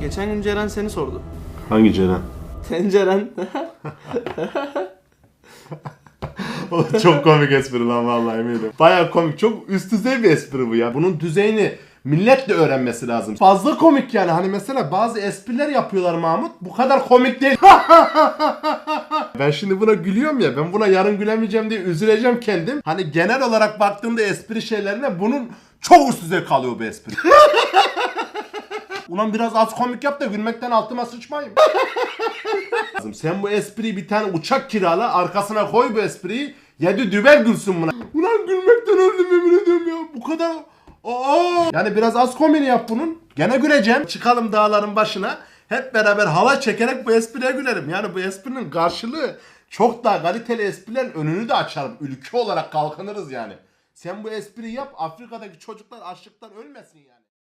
Geçen gün Ceren seni sordu. Hangi Ceren? Tenceren. Çok komik espri lan vallahi eminim. Baya komik. Çok üst düzey bir espri bu ya. Bunun düzeyini millet de öğrenmesi lazım. Fazla komik yani. Hani mesela bazı espriler yapıyorlar Mahmut. Bu kadar komik değil. ben şimdi buna gülüyorum ya. Ben buna yarın gülemeyeceğim diye üzüleceğim kendim. Hani genel olarak baktığımda espri şeylerine bunun çok üst düzey kalıyor bu espri. Ulan biraz az komik yap da gülmekten altıma sıçmayayım. Sen bu espriyi bir tane uçak kirala arkasına koy bu espriyi. Yedi dübel gülsün buna. Ulan gülmekten öldüm yemin ediyorum ya. Bu kadar. Aa! Yani biraz az komedi yap bunun. Gene güleceğim. Çıkalım dağların başına. Hep beraber hava çekerek bu espriye gülerim. Yani bu esprinin karşılığı çok daha kaliteli esprilerin önünü de açarım. Ülke olarak kalkınırız yani. Sen bu espriyi yap Afrika'daki çocuklar açlıktan ölmesin yani.